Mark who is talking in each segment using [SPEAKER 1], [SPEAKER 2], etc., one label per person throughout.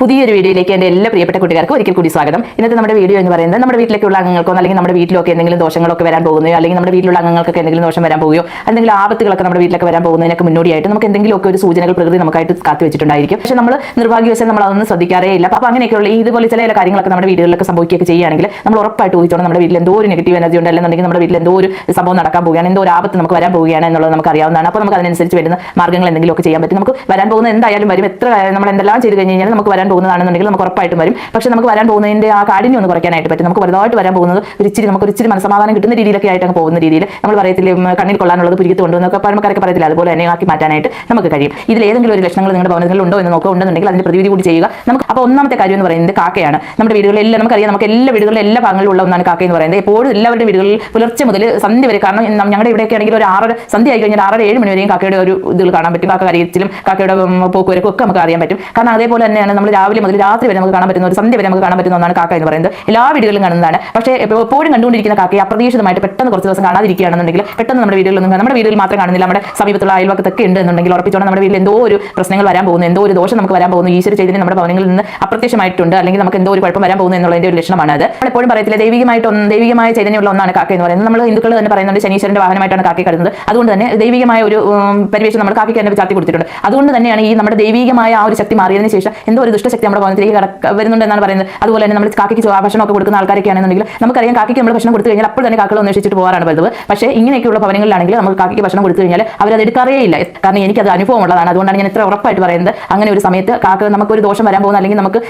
[SPEAKER 1] പുതിയൊരു വീഡിയോയിലേക്ക് എന്റെ എല്ലാ പ്രിയപ്പെട്ട കുട്ടികൾക്കും ഒരിക്കൽ കൂടി സ്വാഗതം. ഇന്നത്തെ നമ്മുടെ വീഡിയോ എന്ന് പറയുന്നത് നമ്മുടെ വീട്ടിലേക്കുള്ള അംഗങ്ങൾക്കോ അല്ലെങ്കിൽ നമ്മുടെ വീട്ടിലൊക്കെ എന്തെങ്കിലും ദോഷങ്ങളൊക്കെ വരാൻ പോകുന്നയോ അല്ലെങ്കിൽ നമ്മുടെ വീട്ടിലുള്ള അംഗങ്ങൾക്കൊക്കെ എന്തെങ്കിലും ദോഷം വരാൻ പോകുകയോ അല്ലെങ്കിൽ ആപത്തുകളൊക്കെ നമ്മുടെ വീട്ടിലൊക്കെ വരാൻ പോകുന്നതിനൊക്കെ മുന്നോടിയായിട്ട് നമുക്ക് എന്തെങ്കിലുമൊക്കെ ഒരു സൂചനകൾ പ്രകൃതി നമുക്കായിട്ട് കാത്തു വെച്ചിട്ടുണ്ടായിരിക്കും. പക്ഷേ നമ്മൾ നിർഭാഗ്യവശാൽ നമ്മൾ അതൊന്നും ശ്രദ്ധിക്കാറേ ഇല്ല. അപ്പോൾ അങ്ങനെയൊക്കെയുള്ള ഇതുപോലെ ചില ചില കാര്യങ്ങളൊക്കെ നമ്മുടെ വീടുകളിലൊക്കെ സംഭവിക്കുകയൊക്കെ ചെയ്യുകയാണെങ്കിൽ നമ്മൾ ഉറപ്പായിട്ട് ഊഹിച്ചോണം നമ്മുടെ വീട്ടിൽ എന്തോ ഒരു നെഗറ്റീവ് എനർജി ഉണ്ട് അല്ലെങ്കിൽ നമ്മുടെ വീട്ടിൽ എന്തോ ഒരു സംഭവം നടക്കാൻ പോവുകയാണ് എന്തോ ഒരു ആപത്ത് നമുക്ക് വരാൻ പോവുകയാണ് എന്നുള്ളത് നമുക്ക് അറിയാവുന്നതാണ്. അപ്പോൾ നമുക്ക് അതിനനുസരിച്ച് വരുന്ന മാർഗങ്ങൾ എന്തെങ്കിലുമൊക്കെ ചെയ്യാൻ പറ്റും. നമുക്ക് വരാൻ പോകുന്ന എന്തായാലും വരും. എത്ര നമ്മൾ എന്തെല്ലാം ചെയ്ത് കഴിഞ്ഞ് കഴിഞ്ഞാൽ നമുക്ക് വരാൻ പോകുന്നതാണെന്നുണ്ടെങ്കിൽ നമുക്ക് ഉറപ്പായിട്ടും വരും. പക്ഷേ നമുക്ക് വരാൻ പോകുന്നതിന്റെ ആ കാഠിന്യം ഒന്ന് കുറയ്ക്കാനായിട്ട് പറ്റും. നമുക്ക് വലുതായിട്ട് വരാൻ പോകുന്നത് ഒരു ഇച്ചിരി നമുക്ക് ഒരു ഇച്ചിരി കിട്ടുന്ന രീതിയിലൊക്കെ ആയിട്ട് അങ്ങ് പോകുന്ന രീതിയിൽ നമ്മൾ പറയത്തില്ല കണ്ണിൽ കൊള്ളാനുള്ളത് പുരികത്ത് കൊണ്ടുവന്നൊക്കെ പഴമക്കാരൊക്കെ പറയത്തില്ല അതുപോലെ തന്നെ ആക്കി മാറ്റാനായിട്ട് നമുക്ക് കഴിയും. ഇതിൽ ഏതെങ്കിലും ഒരു ലക്ഷണങ്ങൾ നിങ്ങളുടെ ഭവനത്തിൽ ഉണ്ടോ എന്ന് നോക്കുക. ഉണ്ടെന്നുണ്ടെങ്കിൽ അതിന്റെ പ്രതിവിധി കൂടി ചെയ്യുക. നമുക്ക് അപ്പോൾ ഒന്നാമത്തെ കാര്യം എന്ന് പറയുന്നത് കാക്കയാണ്. നമ്മുടെ വീടുകളിലെല്ലാം നമുക്കറിയാം നമുക്ക് എല്ലാ വീടുകളിലും എല്ലാ ഭാഗങ്ങളിലും ഉള്ള ഒന്നാണ് കാക്ക എന്ന് പറയുന്നത്. എപ്പോഴും എല്ലാവരുടെ വീടുകളിൽ പുലർച്ചെ മുതൽ സന്ധ്യ വരെ കാരണം ഞങ്ങളുടെ ഇവിടെയൊക്കെ ആണെങ്കിൽ ഒരു ആറര സന്ധ്യ ആയി കഴിഞ്ഞാൽ ആറര ഏഴ് മണി വരെയും കാക്കയുടെ ഒരു ഇതിൽ കാണാൻ പറ്റും. കാക്ക കരയച്ചിലും കാക്കയുടെ പോക്കുവരക്കും ഒക്കെ നമുക്ക് അറിയാൻ പറ്റും. കാരണം അതേപോലെ തന്നെയാണ് നമ്മൾ രാവിലെ മുതൽ രാത്രി വരെ നമുക്ക് കാണാൻ പറ്റുന്ന ഒരു സന്ധ്യ വരെ നമുക്ക് കാണാൻ പറ്റുന്ന ഒന്നാണ് കാക്ക എന്ന് പറയുന്നത്. എല്ലാ വീടുകളിലും കാണുന്നതാണ്. പക്ഷേ എപ്പോ- എപ്പോഴും കണ്ടുകൊണ്ടിരിക്കുന്ന കാക്കയെ അപ്രതീക്ഷിതമായിട്ട് പെട്ടെന്ന് കുറച്ച് ദിവസം കാണാതിരിക്കുകയാണെന്നുണ്ടെങ്കിൽ പെട്ടെന്ന് നമ്മുടെ വീടുകളിലൊന്നും. നമ്മുടെ വീടുകളിൽ മാത്രം കാണുന്നില്ല. നമ്മുടെ സമീപത്തുള്ള അയൽവക്കത്തൊക്കെ ഉണ്ട് എന്നുണ്ടെങ്കിൽ ഉറപ്പിച്ചോണം നമ്മുടെ വീട്ടിൽ എന്തോ ഒരു പ്രശ്നങ്ങൾ വരാൻ പോകുന്നു എന്തോ ഒരു ദോഷം നമുക്ക് വരാൻ പോകുന്നു. ഈശ്വര ചെയ്തിന് നമ്മുടെ ഭവനങ്ങളിൽ നിന്ന് അപ്രത്യക്ഷമായിട്ടുണ്ട്. അല്ലെങ്കിൽ നമുക്ക് എന്തോ ഒരു കുഴപ്പം വരാൻ പോകുന്നു എന്നുള്ളതിന്റെ ഒരു ലക്ഷണമാണ് അത്. എപ്പോഴും പറയത്തില്ല ദൈവികമായിട്ട് ദൈവികമായ ചൈതന്യമുള്ള ഒന്നാണ് കാക്ക എന്ന് പറയുന്നത്. നമ്മൾ ഹിന്ദുക്കൾ തന്നെ പറയുന്നത് ശനീശ്വരന്റെ വാഹനമായിട്ടാണ് കാക്കി കരുതുന്നത് അതുകൊണ്ട് തന്നെ ദൈവികമായ ഒരു പരിവേഷം നമ്മൾ കാക്കിക്ക് തന്നെ ചാർത്തി കൊടുത്തിട്ടുണ്ട്. അതുകൊണ്ട് തന്നെയാണ് ഈ നമ്മുടെ ദൈവികമായ ആ ഒരു ശക്തി മാറിയതിനു ശേഷം എന്തോ ഒരു ദുഷ്ടശക്തി നമ്മുടെ ഭവനത്തിലേക്ക് കടക്ക വരുന്നുണ്ട് എന്നാണ് പറയുന്നത്. അതുപോലെ തന്നെ നമ്മൾ കാക്കിക്ക് ഭക്ഷണം ഭക്ഷണമൊക്കെ കൊടുക്കുന്ന ആൾക്കാരൊക്കെ ആണെന്നുണ്ടെങ്കിൽ നമുക്കറിയാം കാക്കിക്ക് നമ്മൾ ഭക്ഷണം കൊടുത്തു കഴിഞ്ഞാൽ അപ്പോൾ തന്നെ കാക്കൾ അന്വേഷിച്ചിട്ട് പോകാറാണ് പതിവ്. പക്ഷേ ഇങ്ങനെയൊക്കെയുള്ള ഭവനങ്ങളിലാണെങ്കിൽ നമുക്ക് കാക്കിക്ക് ഭക്ഷണം കൊടുത്തു കഴിഞ്ഞാൽ അവരത് എടുക്കാറേ ഇല്ല കാരണം എനിക്കത് അനുഭവം ഉള്ളതാണ് അതുകൊണ്ടാണ് ഞാൻ ഇത്ര ഉറപ്പായിട്ട് പറയുന്നത്. അങ്ങനെ ഒരു സമയത്ത് കാക്ക നമുക്കൊരു ദോഷം വരാൻ പോകുന്ന അല്ലെങ്കിൽ നമുക്ക്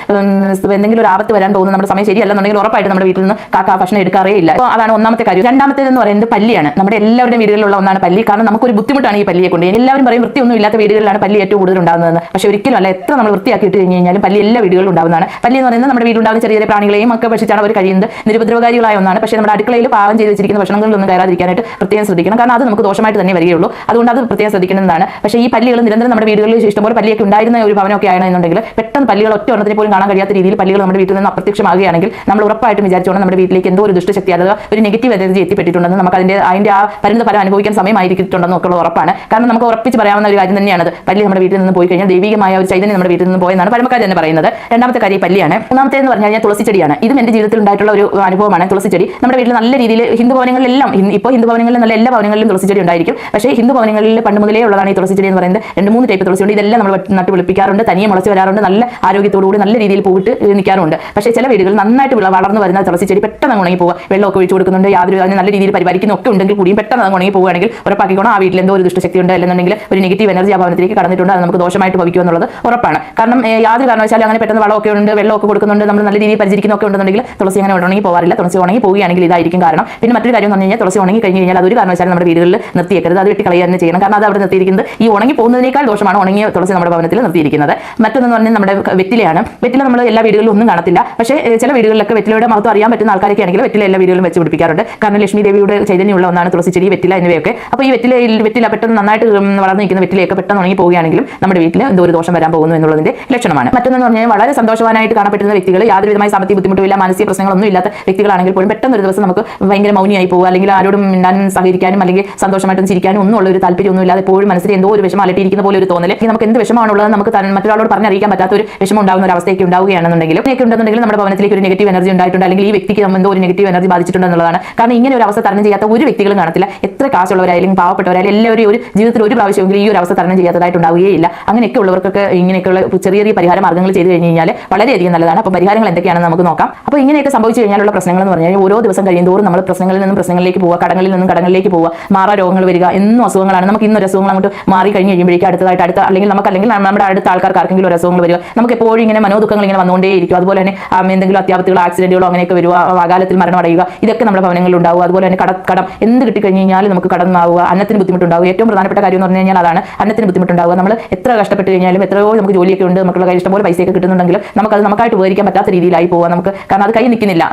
[SPEAKER 1] എന്തെങ്കിലും ഒരു ആപത്ത് വരാൻ പോകുന്ന നമ്മുടെ സമയം ശരിയല്ലെന്നുണ്ടെങ്കിൽ ഉറപ്പായിട്ട് നമ്മുടെ വീട്ടിൽ നിന്ന് കാക്ക ഭക്ഷണം എടുക്കാറേ ഇല്ല അപ്പോൾ അതാണ് ഒന്നാമത്തെ കാര്യം. രണ്ടാമത്തേത് എന്ന് പറയുന്നത് പല്ലിയാണ്. നമ്മുടെ എല്ലാവരുടെയും വീടുകളിലുള്ള ഒന്നാണ് പല്ലി. കാരണം നമുക്കൊരു ബുദ്ധിമുട്ടാണ് ഈ പല്ലിയെ കൊണ്ട്. എല്ലാവരും പറയും വൃത്തിയൊന്നും ഇല്ലാത്ത വീടുകളിലാണ് പല്ലി ഏറ്റവും കൂടുതൽ ഉണ്ടാകുന്നത് പക്ഷേ ഒരിക്കലും അല്ല. എത്ര നമ്മൾ വൃത്തിയാക്കിയിട്ട് കഴിഞ്ഞ് കഴിഞ്ഞാലും പല്ലി എല്ലാ വീടുകളിലും ഉണ്ടാകുന്നതാണ് പല്ലി എന്ന് പറയുന്നത് നമ്മുടെ വീട്ടിലുണ്ടാകുന്ന ചെറിയ ചെറിയ പ്രാണികളെയും ഒക്കെ ഭക്ഷിച്ചാണ് അവർ കഴിയുന്നത്. നിരുപദ്രവകാരികളായ ഒന്നാണ്. പക്ഷേ നമ്മുടെ അടുക്കളയിൽ പാകം ചെയ്ത് വെച്ചിരിക്കുന്ന ഭക്ഷണങ്ങളിലൊന്നും കയറാതിരിക്കാനായിട്ട് പ്രത്യേകം ശ്രദ്ധിക്കണം. കാരണം അത് നമുക്ക് ദോഷമായിട്ട് തന്നെ വരികയുള്ളൂ. അതുകൊണ്ട് അത് പ്രത്യേകം ശ്രദ്ധിക്കുന്നതാണ് പക്ഷേ ഈ പല്ലികൾ നിരന്തരം നമ്മുടെ വീടുകളിൽ ഇഷ്ടംപോലെ പല്ലിയൊക്കെ ഉണ്ടായിരുന്ന ഒരു ഭവനമൊക്കെ ആണെന്നുണ്ടെങ്കിൽ പെട്ടെന്ന് പല്ലികൾ ഒറ്റ ഒരെണ്ണത്തിന് പോലും കാണാൻ കഴിയാത്ത രീതിയിൽ പല്ലികൾ നമ്മുടെ വീട്ടിൽ നിന്ന് അപ്രത്യക്ഷമാകുകയാണെങ്കിൽ നമ്മൾ ഉറപ്പായിട്ടും വിചാരിച്ചോണം നമ്മുടെ വീട്ടിലേക്ക് എന്തോ ഒരു ദുഷ്ടശക്തി അഥവാ ഒരു നെഗറ്റീവ് എനർജി എത്തിപ്പെട്ടിട്ടുണ്ടെന്ന് നമുക്ക് അതിന്റെ അതിന്റെ ആ പരിണിത ഫലം അനുഭവിക്കാൻ സമയമായിരിക്കുന്നുണ്ടെന്ന് ഒക്കെ ഉറപ്പാണ്. കാരണം നമുക്ക് ഉറപ്പിച്ച് പറയാവുന്ന ഒരു കാര്യം തന്നെയാണ് പല്ലി നമ്മുടെ വീട്ടിൽ നിന്ന് പോയി കഴിഞ്ഞാൽ ദൈവികമായ ഒരു ചൈതന്യം നമ്മുടെ വീട്ടിൽ നിന്ന് പോയെന്നാണ് പരമക്കാർ തന്നെ പറയുന്നത്. രണ്ടാമത്തെ കാര്യം പല്ലിയാണ്. മൂന്നാമത്തെ എന്ന് പറഞ്ഞു കഴിഞ്ഞാൽ തുളസി ചെടിയാണ്. ഇതും എന്റെ ജീവിതത്തിൽ ഉണ്ടായിട്ടുള്ള ഒരു അനുഭവമാണ് തുളസി ചെടി. നമ്മുടെ വീട്ടിൽ നല്ല രീതിയിൽ ഹിന്ദു ഭവനങ്ങളിലെല്ലാം ഇപ്പോൾ ഹിന്ദു ഭവനങ്ങളിൽ നല്ല എല്ലാ ഭവനങ്ങളിലും തുളസി ചെടി ഉണ്ടായിരിക്കും. പക്ഷേ ഹിന്ദു ഭവനങ്ങളിൽ പണ്ട് മുതലേ ഉള്ളതാണ് ഈ തുളസി ചെടി എന്ന് പറയുന്നത്. രണ്ട് മൂന്ന് ടൈപ്പ് തുളസി ഉണ്ട് ഇതെല്ലാം നമ്മൾ നട്ട് വിളിപ്പിക്കാറുണ്ട് തനിയെ മുളച്ച് വരാറുണ്ട്. നല്ല ആരോഗ്യത്തോടുകൂടി നല്ല രീതിയിൽ പോയിട്ട് നിൽക്കാറുണ്ട് പക്ഷേ ചില വീടുകൾ നന്നായിട്ട് വളർന്നു വരുന്ന തുളസി ചെടി പെട്ടെന്ന് ഉണങ്ങി പോകുക വെള്ളമൊക്കെ ഒഴിച്ചു കൊടുക്കുന്നുണ്ട്. യാതൊരു അതിന് നല്ല രീതിയിൽ പരിപാലിക്കുന്ന ഒക്കെ ഉണ്ടെങ്കിൽ കൂടിയും പെട്ടെന്ന് അങ്ങ് ഉണങ്ങി പോകുകയാണെങ്കിൽ ഉറപ്പാക്കിക്കോണം. ആ വീട്ടിൽ എന്തോ ഒരു ദുഷ്ടശക്തി ഉണ്ട് അല്ലെന്നുണ്ടെങ്കിൽ ഒരു നെഗറ്റീവ് എനർജി ആ ഭവനത്തിലേക്ക് കടന്നിട്ടുണ്ട്. അത് നമുക്ക് ദോഷമായിട്ട് ഭവിക്കുമെന്നുള്ളത് ഉറപ്പാണ്. കാരണം യാതൊരു യാതൊരു കാരണവശാലും അങ്ങനെ പെട്ടെന്ന് വളമൊക്കെ ഉണ്ട് വെള്ളമൊക്കെ കൊടുക്കുന്നുണ്ട് നമ്മൾ നല്ല രീതിയിൽ പരിചരിക്കുന്നൊക്കെ ഉണ്ടെന്നുണ്ടെങ്കിൽ തുളസി അങ്ങനെ ഉണങ്ങി പോകാറില്ല തുളസി ഉണങ്ങി പോവുകയാണെങ്കിൽ ഇതായിരിക്കും കാരണം. പിന്നെ മറ്റൊരു കാര്യം പറഞ്ഞു കഴിഞ്ഞാൽ തുളസി ഉണങ്ങി കഴിഞ്ഞ് കഴിഞ്ഞാൽ അതൊരു കാരണവശാലും നമ്മുടെ വീടുകളിൽ നിർത്തിയേക്കരുത്. അത് വെട്ടി കളയുക തന്നെ ചെയ്യണം. കാരണം അത് അവിടെ നിർത്തിയിരിക്കുന്നത് ഈ ഉണങ്ങി പോകുന്നതിനേക്കാൾ ദോഷമാണ് ഉണങ്ങിയ തുളസി നമ്മുടെ ഭവനത്തിൽ നിർത്തിയിരിക്കുന്നത്. മറ്റൊന്നെന്ന് പറഞ്ഞാൽ നമ്മുടെ വെറ്റിലയാണ്. വെറ്റില നമ്മൾ എല്ലാ വീടുകളിലും ഒന്നും കാണത്തില്ല. പക്ഷേ ചില വീടുകളിലൊക്കെ വെറ്റിലയുടെ മഹത്വം അറിയാൻ പറ്റുന്ന ആൾക്കാരൊക്കെ ആണെങ്കിൽ വെറ്റില എല്ലാ വീടുകളിലും വെച്ച് പിടിപ്പിക്കാറുണ്ട്. കാരണം ലക്ഷ്മി ദേവിയുടെ ചൈതന്യമുള്ള ഒന്നാണ് തുളസി ചെടി വെറ്റില എന്നിവയൊക്കെ. അപ്പോൾ ഈ വെറ്റിലയിൽ വെറ്റില പെട്ടെന്ന് നന്നായിട്ട് വളർന്നു നിൽക്കുന്ന വെറ്റിലയൊക്കെ പെട്ടെന്ന് ഉണങ്ങി പോവുകയാണെങ്കിലും നമ്മുടെ വീട്ടിൽ എന്തോ ഒരു ദോഷം വരാൻ പോകുന്നു എന്നുള്ളതിന്റെ ലക്ഷണമാണ്. മറ്റൊന്നെന്ന് പറഞ്ഞാൽ വളരെ സന്തോഷവാനായിട്ട് കാണപ്പെടുന്ന വ്യക്തികൾ യാതൊരു വിധമായ സാമ്പത്തിക ബുദ്ധിമുട്ടുമില്ല മാനസിക പ്രശ്നങ്ങളൊന്നും ഇല്ലാത്ത വ്യക്തികളാണെങ്കിൽ പോലും പെട്ടെന്ന് ഒരു ദിവസം നമുക്ക് ഭയങ്കര മൗനിയായി പോകുക അല്ലെങ്കിൽ ആരോടും മിണ്ടാനും സഹകരിക്കാനും അല്ലെങ്കിൽ സന്തോഷമായിട്ടും ചിരിക്കാനും ഒന്നും ഉള്ള ഒരു താല്പര്യമൊന്നും ഇല്ലാതെ എപ്പോഴും മനസ്സിൽ എന്തോ ഒരു വിഷമം അലട്ടിയിരിക്കുന്ന പോലെ ഒരു തോന്നൽ നമുക്ക് എന്ത് വിഷമമാണുള്ളത് നമുക്ക് മറ്റൊരാളോട് പറഞ്ഞറിയിക്കാൻ പറ്റാത്ത ഒരു വിഷമം ഉണ്ടാകുന്ന ഒരു അവസ്ഥയ്ക്ക് ഉണ്ടാവുകയാണെന്നുണ്ടെങ്കിലും ഇങ്ങനെയൊക്കെ ഉണ്ടെന്നുണ്ടെങ്കിൽ നമ്മുടെ ഭവനത്തിലേക്ക് ഒരു നെഗറ്റീവ് എനർജി ഉണ്ടായിട്ടുണ്ട്. അല്ലെങ്കിൽ ഈ വ്യക്തിക്ക് എന്തോ ഒരു നെഗറ്റീവ് എനർജി ബാധിച്ചിട്ടുണ്ടെന്നുള്ളതാണ് കാരണം ഇങ്ങനെ ഒരു അവസ്ഥ തരണം ചെയ്യാത്ത ഒരു വ്യക്തികളും കാണത്തില്ല. എത്ര കാശുള്ളവരായാലും പാവപ്പെട്ടവരായാലും എല്ലാവരും ഒരു ജീവിതത്തിൽ ഒരു പ്രാവശ്യമെങ്കിലും ഈ ഒരു അവസ്ഥ തരണം ചെയ്യാത്തതായിട്ട് ഉണ്ടാവുകയില്ല. അങ്ങനെയൊക്കെ ഉള്ളവർക്കൊക്കെ ഇങ്ങനെയൊക്കെയുള്ള ചെറിയ ചെറിയ പരിഹാര മാർഗങ്ങൾ ചെയ്തു കഴിഞ്ഞ് കഴിഞ്ഞാൽ വളരെയധികം നല്ലതാണ്. അപ്പോൾ പരിഹാരങ്ങൾ എന്തൊക്കെയാണെന്ന് നമുക്ക് നോക്കാം. അപ്പോൾ ഇങ്ങനെയൊക്കെ സംഭവിച്ചു കഴിഞ്ഞാലുള്ള പ്രശ്നങ്ങൾ എന്ന് പറഞ്ഞാൽ ഓരോ ദിവസം കഴിയുന്തോറും നമ്മൾ പ്രശ്നങ്ങളിൽ നിന്നും പ്രശ്നങ്ങളിലേക്ക് പോവുക കടങ്ങളിൽ നിന്നും കടങ്ങളിലേക്ക് പോവുക മാറാ രോഗങ്ങൾ വരിക എന്നും അസുഖങ്ങളാണ്. നമുക്ക് ഇന്നൊരു അസുഖങ്ങൾ അങ്ങോട്ട് മാറി കഴിഞ്ഞ് കഴിയുമ്പോഴേക്കും അടുത്തതായിട്ട് അടുത്ത അല്ലെങ്കിൽ നമുക്ക് അല്ലെങ്കിൽ നമ്മുടെ അടുത്ത ആൾക്കാർക്ക് ആർക്കെങ്കിലും ഒരു അസുഖങ്ങൾ വരിക. നമുക്ക് എപ്പോഴും ഇങ്ങനെ മനോദുഃഖങ്ങൾ ഇങ്ങനെ വന്നുകൊണ്ടേയിരിക്കും. അതുപോലെ തന്നെ എന്തെങ്കിലും അത്യാപത്തുകൾ ആക്സിഡന്റുകളോ അങ്ങനെയൊക്കെ വരിക അകാലത്തിൽ മരണം അടയുക ഇതൊക്കെ നമ്മുടെ ഭവനങ്ങളിൽ ഉണ്ടാവുക. അതുപോലെ തന്നെ കട കടം എന്ത് കിട്ടിക്കഴിഞ്ഞ് കഴിഞ്ഞാൽ നമുക്ക് കടന്നാവുക അന്നത്തിന് ബുദ്ധിമുട്ടുണ്ടാവുക. ഏറ്റവും പ്രധാനപ്പെട്ട കാര്യം എന്ന് പറഞ്ഞു കഴിഞ്ഞാൽ അതാണ്. അന്നത്തിന് ബുദ്ധിമുട്ടുണ്ടാവുക. നമ്മൾ എത്ര കഷ്ടപ്പെട്ട് കഴിഞ്ഞാലും എത്രയോ നമുക്ക് ജോലിയൊക്കെ ഉണ്ട്. നമുക്കുള്ള കയ്യിൽ ഇഷ്ടംപോലെ പൈസയൊക്കെ കിട്ടുന്നുണ്ടെങ്കിലും നമുക്കത് നമുക്കായിട്ട് ഉപകരിക്കാൻ പറ്റാത്ത രീതിയിലായി പോവുക നമുക്ക് കാരണം അത് കൈ നിൽക്കുന്നില്ല.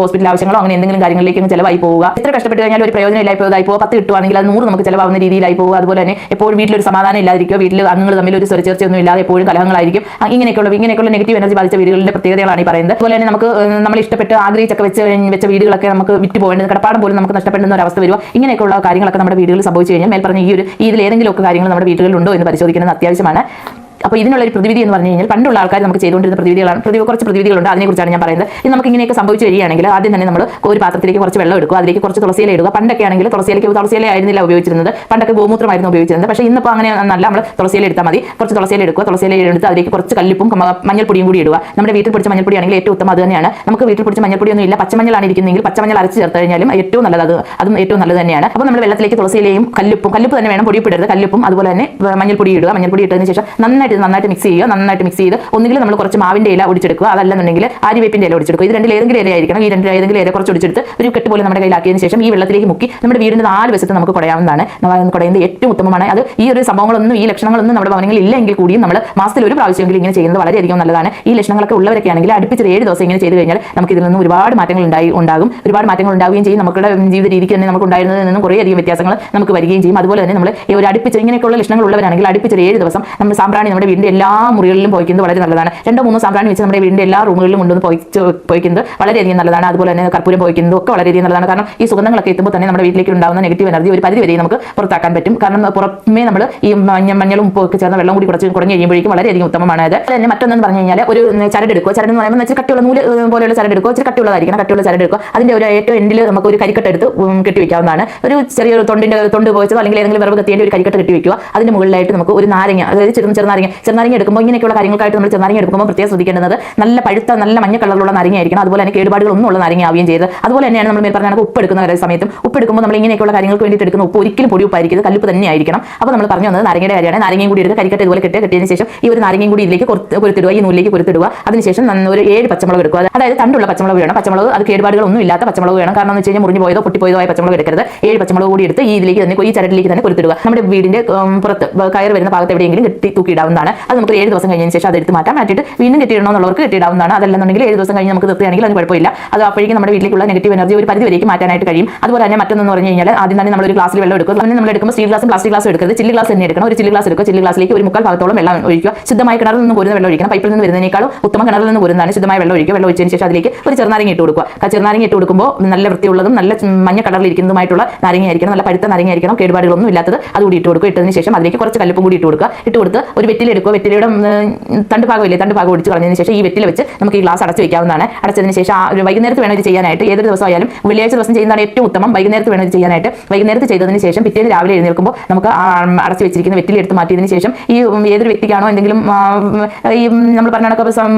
[SPEAKER 1] ഹോസ്പിറ്റൽ ആവശ്യങ്ങളോ അങ്ങനെ എന്തെങ്കിലും കാര്യങ്ങളിലേക്ക് ചിലവായി പോവുക. എത്ര കഷ്ടപ്പെട്ട് കഴിഞ്ഞാൽ ഒരു പ്രയോജനം ഇല്ലായി പോയതായി പോവുക. പത്ത് കിട്ടുവാണെങ്കിൽ അത് നൂറ് നമുക്ക് ചിലവാകുന്ന രീതിയിലായി പോവുക. അതുപോലെ തന്നെ എപ്പോഴും വീട്ടിൽ ഒരു സമാധാനം ഇല്ലാതിരിക്കുക. വീട്ടിൽ അംഗങ്ങൾ തമ്മിൽ ഒരു സ്വരച്ചേർച്ചയൊന്നും ഇല്ലാതെ എപ്പോഴും കലഹങ്ങളായിരിക്കും. ഇങ്ങനെയൊക്കെയുള്ള ഇങ്ങനെയൊക്കെയുള്ള നെഗറ്റീവ് എനർജി ബാധിച്ച വീടുകളുടെ പ്രത്യേകതകളാണ് ഈ പറയുന്നത്. അതുപോലെ തന്നെ നമുക്ക് നമ്മൾ ഇഷ്ടപ്പെട്ട് ആഗ്രഹിച്ചൊക്കെ വെച്ച് വെച്ച വീടുകളൊക്കെ നമുക്ക് വിറ്റ് പോകേണ്ടത് കടപ്പാടം പോലും നമുക്ക് നഷ്ടപ്പെടുന്ന ഒരു അവസ്ഥ വരിക ഇങ്ങനെയൊക്കെയുള്ള കാര്യങ്ങളൊക്കെ നമ്മുടെ വീടുകളിൽ സംഭവിച്ചു കഴിഞ്ഞാൽ മേൽ പറഞ്ഞ ഈ ഒരു ഇതിൽ കാര്യങ്ങൾ നമ്മുടെ വീടുകളിൽ ഉണ്ടോ എന്ന് പരിശോധിക്കുന്നത് അത്യാവശ്യമാണ്. അപ്പോൾ ഇതിനുള്ള ഒരു പ്രതിവിധി എന്ന് പറഞ്ഞു കഴിഞ്ഞാൽ പണ്ടുള്ള ആൾക്കാർ നമുക്ക് ചെയ്തുകൊണ്ടിരുന്ന പ്രതിവിധികളാണ്. പ്രതി കുറച്ച് പ്രതിവിധികളുണ്ട്. അതിനെക്കുറിച്ചാണ് ഞാൻ പറയുന്നത്. ഇത് നമുക്ക് ഇങ്ങനെയൊക്കെ സംഭവിച്ചു വരികയാണെങ്കിൽ ആദ്യം തന്നെ നമ്മൾ ഒരു പാത്രത്തിലേക്ക് കുറച്ച് വെള്ളം എടുക്കുക. അതിലേക്ക് കുറച്ച് തുളസിയില ഇടുക. പണ്ടൊക്കെ ആണെങ്കിൽ തുളസിയിലേക്ക് തുളസിയില ആയിരുന്നില്ല ഉപയോഗിച്ചിരുന്നത്. പണ്ടൊക്കെ ഗോമൂത്രമായിരുന്നു ഉപയോഗിച്ചിരുന്നത്. പക്ഷേ ഇന്നിപ്പോൾ അങ്ങനെ നല്ല നമ്മൾ തുളസിയില എടുത്താൽ മതി. കുറച്ച് തുളസിയില എടുക്കുക. തുളസിയില എടുത്ത് അതിലേക്ക് കുറച്ച് കല്ലിപ്പും മഞ്ഞൾപ്പൊടിയും കൂടി ഇടുക. നമ്മുടെ വീട്ടിൽ പിടിച്ച മഞ്ഞൾപ്പൊടി ആണെങ്കിൽ ഏറ്റവും ഉത്തമം അത് തന്നെയാണ്. നമുക്ക് വീട്ടിൽ പൊടിച്ച മഞ്ഞൾപ്പൊടിയൊന്നും ഇല്ല. പച്ചമഞ്ഞളാണ് ഇരിക്കുന്നതെങ്കിൽ പച്ചമഞ്ഞൾ അരച്ച് ചേർത്ത് കഴിഞ്ഞാലും ഏറ്റവും നല്ലത് അത് ഏറ്റവും നല്ലത് തന്നെയാണ്. അപ്പോൾ നമ്മൾ വെള്ളത്തിലേക്ക് തുളസിയിലയും കല്ലുപ്പും കല്ലുപ്പ് തന്നെ വേണം. പൊടിയിപ്പിടരുത് കല്ലുപ്പും അതുപോലെ തന്നെ മഞ്ഞൾപ്പൊടി ഇടുക. മഞ്ഞൾപ്പൊടി ഇട്ടതിന് ശേഷം നന്നായിട്ട് നന്നായിട്ട് മിക്സ് ചെയ്യുക നന്നായിട്ട് മിക്സ് ചെയ്ത് ഒന്നുകിൽ നമ്മൾ കുറച്ച് മാവിന്റെ ഇല ഒടിച്ചെടുക്കുക അതല്ലെന്നുണ്ടെങ്കിൽ ആര്യവേപ്പിന്റെ ഇല ഒടിച്ചെടുക്കുക. ഇത് രണ്ടിൽ ഏതെങ്കിലും ഇല ആയിരിക്കണം. ഈ രണ്ട് ഏതെങ്കിലും ഇല കുറച്ച് ഒടിച്ചെടുത്ത് ഒരു കെട്ട് പോലെ നമ്മുടെ കയ്യിലാക്കിയതിന് ശേഷം ഈ വെള്ളത്തിലേക്ക് മുക്കി നമ്മുടെ വീടിന്റെ നാല് വശത്ത് നമുക്ക് കുടയാവുന്നതാണ്. നമ്മൾ കുടയുന്നത് ഏറ്റവും ഉത്തമമാണ്. അത് ഈ ഒരു സംഭവങ്ങളൊന്നും ഈ ലക്ഷണങ്ങളൊന്നും നമ്മുടെ ഭവനങ്ങളിൽ ഇല്ലെങ്കിൽ കൂടിയും നമ്മൾ മാസത്തിൽ ഒരു പ്രാവശ്യമെങ്കിലും ഇങ്ങനെ ചെയ്യുന്നത് വളരെയധികം നല്ലതാണ്. ഈ ലക്ഷണങ്ങളൊക്കെ ഉള്ളവരൊക്കെ ആണെങ്കിൽ അടുപ്പിച്ച് ഏഴ് ദിവസം ഇങ്ങനെ ചെയ്ത് കഴിഞ്ഞാൽ നമുക്ക് ഇതിൽ നിന്ന് ഒരുപാട് മാറ്റങ്ങൾ ഉണ്ടായി ഉണ്ടാകും. ഒരുപാട് മാറ്റങ്ങൾ ഉണ്ടാവുകയും ചെയ്യും. നമ്മുടെ ജീവിത രീതിക്ക് തന്നെ നമുക്ക് ഉണ്ടായിരുന്നതിൽ നിന്നും കുറേയധികം വ്യത്യാസങ്ങൾ നമുക്ക് വരികയും ചെയ്യും. അതുപോലെ തന്നെ നമ്മൾ ഒരു അടുപ്പിച്ച് ഇങ്ങനെയൊക്കെയുള്ള ലക്ഷണങ്ങൾ ഉള്ളവരാണെങ്കിൽ അടുപ്പിച്ച് ഏഴ് ദിവസം നമ്മൾ സാമ്പ്രാണി നമ്മുടെ വീടിന്റെ എല്ലാ മുറികളിലും പോയിക്കുന്നത് വളരെ നല്ലതാണ്. രണ്ടോ മൂന്നോ സാമ്പ്രാണി വെച്ച് നമ്മുടെ വീടിന്റെ എല്ലാ റൂമുകളിലും കൊണ്ടുവന്ന് പോയിക്കുന്നത് വളരെയധികം നല്ലതാണ്. അതുപോലെ തന്നെ കർപ്പൂരം പോയിക്കുന്നത് ഒക്കെ വളരെയധികം നല്ലതാണ്. കാരണം ഈ സുഗന്ധങ്ങളൊക്കെ എത്തുമ്പോൾ തന്നെ നമ്മുടെ വീട്ടിലേക്ക് ഉണ്ടാകുന്ന നെഗറ്റീവ് എനർജി ഒരു പരിധി വരെ നമുക്ക് പുറത്താക്കാൻ പറ്റും. കാരണം പുറമേ നമ്മൾ ഈ മഞ്ഞ മഞ്ഞളും ഉപ്പ് ഒക്കെ ചേർന്ന വെള്ളം കൂടി കുറച്ച് കുറഞ്ഞ് കഴിയുമ്പോഴേക്കും വളരെയധികം ഉത്തമമാണ് അത്. തന്നെ പറഞ്ഞു കഴിഞ്ഞാൽ ഒരു ചരട് എടുക്കുക. ചരട് എന്ന് പറയുമ്പോൾ വെച്ചാൽ കട്ടിയുള്ള നൂൽ പോലെയുള്ള ചരട് എടുക്കുക. ഇച്ചിരി കട്ടിയുള്ളതായിരിക്കണം. കട്ടിയുള്ള ചരട് എടുക്കുക. അതിന്റെ ഒരു ഏറ്റവും എൻഡിൽ നമുക്ക് ഒരു കരിക്കട്ട് എടുത്ത് കെട്ടി വെക്കാവുന്നതാണ്. ഒരു ചെറിയൊരു തൊണ്ടിന്റെ തൊണ്ട് പോയിച്ചോ അല്ലെങ്കിൽ ഏതെങ്കിലും വിറവ് കത്തിയേണ്ട ഒരു കരിക്കട്ട് കെട്ടി വെക്കുക. അതിന്റെ മുകളിലായിട്ട് നമുക്ക് ഒരു നാരങ്ങ അതായത് ചെറു ചെറുനാരങ്ങ ചെറുനാരങ്ങ എടുക്കുമ്പോൾ ഇങ്ങനെയൊക്കെയുള്ള കാര്യങ്ങൾക്കായിട്ട് നമ്മൾ ചെറുനാരങ്ങ എടുക്കുമ്പോൾ പ്രത്യേകം ശ്രദ്ധിക്കേണ്ടത് നല്ല പഴുത്ത നല്ല മഞ്ഞ കളറിലുള്ള നാരങ്ങ ആയിരിക്കണം അതുപോലെ തന്നെ കേടുപാടുകളൊന്നും ഉള്ള നാരങ്ങ ആവുകയും ചെയ്ത്. അതുപോലെ തന്നെയാണ് നമ്മൾ മേൽ പറഞ്ഞ ഉപ്പ് എടുക്കുന്ന സമയത്തും. ഉപ്പ് എടുക്കുമ്പോൾ നമ്മൾ ഇങ്ങനെയൊക്കെയുള്ള കാര്യങ്ങൾക്ക് വേണ്ടിയിട്ട് എടുക്കുന്ന ഉപ്പ് ഒരിക്കലും പൊടി ഉപ്പായിരിക്കും കല്ലുപ്പ് തന്നെ ആയിരിക്കണം അപ്പോൾ നമ്മൾ പറഞ്ഞു വന്നത് നാരങ്ങയുടെ കാര്യമാണ്. നാരങ്ങയും കൂടി എടുക്കുക കരിക്കട്ട് ഇതുപോലെ കെട്ടി കെട്ടിയതിന് ശേഷം ഈ ഒരു നാരങ്ങയും കൂടി ഇതിലേക്ക് കുറച്ച് കൊടുത്തിടുക ഈ നൂലിലേക്ക് കൊടുത്തിടുക അതിനുശേഷം ഒരു ഏഴ് പച്ചമുളക് എടുക്കുക. അതായത് തണ്ടുള്ള പച്ചമുളക് വേണം. പച്ചമുളക് അത് കേടുപാടുകളൊന്നും ഇല്ലാത്ത പച്ചമുളക് വേണം. കാരണം എന്ന് വെച്ച് കഴിഞ്ഞാൽ മുറിഞ്ഞു പോയതോ പൊട്ടിപ്പോയതോ ആയ പച്ചമുളക് എടുക്കരുത്. ഏഴ് പച്ചമുളക് കൂടി എടുത്ത് ഈ ഇതിലേക്ക് തന്നെ ഈ ചരട്ടിലേക്ക് തന്നെ കൊടുത്തിടുക നമ്മുടെ വീടിന്റെ പുറത്ത് കയർ വരുന്ന ഭാഗത്ത് എവിടെയെങ്കിലും കെട്ടി തൂക്കിയിടാവുന്നതാണ് അത് നമുക്ക് ഏഴ് ദിവസം കഴിഞ്ഞതിന് ശേഷം അത് എടുത്ത് മാറ്റാം. മാറ്റിയിട്ട് വീണ്ടും കെട്ടിയിടണമെന്നുള്ളവർക്ക് കെട്ടിയിടാവുന്നതാണ്. അതല്ലെന്നുണ്ടെങ്കിൽ ഏഴ് ദിവസം കഴിഞ്ഞ് നമുക്ക് നിർത്തുകയാണെങ്കിൽ അതിന് കുഴപ്പമില്ല. അത് അപ്പോഴേക്കും നമ്മുടെ വീട്ടിലേക്കുള്ള നെഗറ്റീവ് എനർജി ഒരു പരിധി വരേക്ക് മാറ്റാനായിട്ട് കഴിയും. അതുപോലെ തന്നെ മറ്റൊന്നെന്ന് പറഞ്ഞു കഴിഞ്ഞാൽ ആദ്യം തന്നെ നമ്മൾ ഒരു ഗ്ലാസ്സിൽ വെള്ളം എടുക്കുക അങ്ങനെ നമ്മൾ എടുക്കുമ്പോൾ സ്റ്റീൽ ഗ്ലാസ് പ്ലാസ്റ്റിക് ഗ്ലാസ് എടുക്കരുത്. ചില്ലി ഗ്ലാസ് തന്നെ എടുക്കണം. ഒരു ചില്ലി ഗ്ലാസ് എടുക്കുക. ചില്ലി ഗ്ലാസ്സിലേക്ക് ഒരു മുക്കാൽ ഭാഗത്തോളം വെള്ളം ഒഴിക്കുക. ശുദ്ധമായ കിണറിൽ നിന്ന് കോരുന്ന വെള്ളം ഒഴിക്കണം. പൈപ്പിൽ നിന്ന് വരുന്നതിനേക്കാളും ഉത്തമ കിണറിൽ നിന്ന് കോരുന്നതാണ് ശുദ്ധമായ വെള്ളം ഒഴിക്കുക. വെള്ളം ഒഴിച്ചതിന് ശേഷം അതിലേക്ക് ഒരു ചെറുനാരങ്ങ ഇട്ട് കൊടുക്കുക. ചെറുനാരങ്ങ ഇട്ട് കൊടുക്കുമ്പോൾ നല്ല വൃത്തിയുള്ളതും നല്ല മഞ്ഞ കളറിൽ ഇരിക്കുന്നതുമായിട്ടുള്ള നാരങ്ങ ആയിരിക്കണം നല്ല പഴുത്ത നാരങ്ങ ആയിരിക്കണം കേടുപാടുകളൊന്നും ഇല്ലാത്തത് അത് കൂടി ഇട്ട് കൊടുക്കുക. ഇട്ടതിന് ശേഷം അതിലേക്ക് കുറച്ച് കല്ലുപ്പും കൂടി ഇട്ട് കൊടുക്കുക. ഇട്ട് കൊടുത്ത് ഒരു എടുക്കുക വെറ്റിലയുടെ തണ്ട് ഭാഗമില്ലേ? തണ്ട് ഭാഗം ഒടിച്ച് കളഞ്ഞതിന് ശേഷം ഈ വെറ്റില വെച്ച് നമുക്ക് ഈ ഗ്ലാസ് അടച്ച് വെക്കാവുന്നതാണ്. അടച്ചതിന് ശേഷം ആ ഒരു വൈകുന്നേരത്ത് വേണം ഇത് ചെയ്യാനായിട്ട് ഏതൊരു ദിവസം ആയാലും വെള്ളിയാഴ്ച ദിവസം ചെയ്യുന്നതാണ് ഏറ്റവും ഉത്തമം. വൈകുന്നേരത്ത് വേണം ഇത് ചെയ്യാനായിട്ട്. വൈകുന്നേരത്ത് ചെയ്തതിന് ശേഷം പിറ്റേന്ന് രാവിലെ എഴുന്നേൽക്കുമ്പോൾ നമുക്ക് അടച്ച് വെച്ചിരിക്കുന്ന വെറ്റില എടുത്ത് മാറ്റിയതിന് ശേഷം ഈ ഏതൊരു വ്യക്തിക്കാണോ എന്തെങ്കിലും ഈ നമ്മൾ പറഞ്ഞ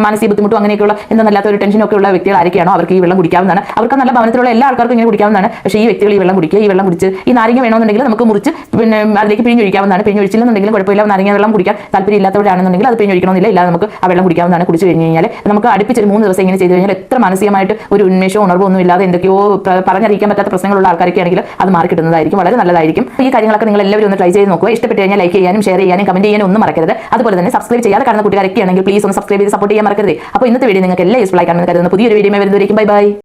[SPEAKER 1] മാനസിക ബുദ്ധിമുട്ടും അങ്ങനെയൊക്കെയുള്ള എന്തെന്നല്ലാത്ത ഒരു ടെൻഷനൊക്കെ ഉള്ള വ്യക്തികൾ ആരൊക്കെയാണോ അവർക്ക് ഈ വെള്ളം കുടിക്കാവുന്നതാണ്. അവർക്ക് നല്ല ഭവനത്തിലുള്ള എല്ലാ ആൾക്കാർക്കും ഇങ്ങനെ കുടിക്കാവുന്നതാണ്. പക്ഷേ ഈ വ്യക്തികൾ ഈ വെള്ളം കുടിക്കുക ഈ വെള്ളം കുടിച്ച് ഈ നാരങ്ങ വേണമെന്നുണ്ടെങ്കിൽ നമുക്ക് മുറിച്ച് പിന്നെ അതിലേക്ക് പിഴിഞ്ഞൊഴിക്കാവുന്നതാണ്. പിഴിഞ്ഞൊഴിച്ചില്ലെന്നുണ്ടെങ്കിലും കുഴപ്പമില്ല. നാരങ്ങ വെള്ളം കുടിക്കാൻ താല്പര്യമില്ലാത്തവരാണെന്നുണ്ടെങ്കിൽ അത് പിഴിഞ്ഞൊഴിക്കണമെന്നില്ല ഇല്ലാതെ നമുക്ക് ആ വെള്ളം കുടിക്കാവുന്നതാണ് കുടിച്ച് കഴിഞ്ഞ് കഴിഞ്ഞാൽ നമുക്ക് അടുപ്പിച്ച് മൂന്ന് ദിവസം ഇങ്ങനെ ചെയ്തു കഴിഞ്ഞാൽ എത്ര മാനസികമായിട്ട് ഒരു ഉന്മേഷവും ഉണർവോ ഒന്നും ഇല്ലാതെ എന്തൊക്കെയോ പറഞ്ഞറിയിക്കാൻ പറ്റാത്ത പ്രശ്നങ്ങളുള്ള ആൾക്കാരൊക്കെ ആണെങ്കിൽ അത് മാറി കിട്ടുന്നതായിരിക്കും വളരെ നല്ലതായിരിക്കും. ഈ കാര്യങ്ങളൊക്കെ നിങ്ങൾ എല്ലാവരും ഒന്ന് ട്രൈ ചെയ്ത് നോക്കുക. ഇഷ്ടപ്പെട്ട് കഴിഞ്ഞാൽ ലൈക്ക് ചെയ്യാനും ഷെയർ ചെയ്യാനും കമന്റ് ചെയ്യാനും ഒന്നും മറക്കരുത്. അതുപോലെ തന്നെ സബ്സ്ക്രൈബ് ചെയ്യാതെ കാണുന്ന കൂട്ടുകാരൊക്കെ ആണെങ്കിൽ പ്ലീസ് ഒന്ന് സബ്സ്ക്രൈബ് ചെയ്ത് സപ്പോർട്ട് ചെയ്യാൻ മറക്കരുത്. അപ്പോൾ ഇന്നത്തെ വീഡിയോ നിങ്ങൾക്ക് എല്ലാം യൂസ്ഫുൾ ആയി കാണുമെന്ന് കരുതുന്ന. പുതിയൊരു വീഡിയോ വരുന്നവരേക്കും ബൈ ബൈ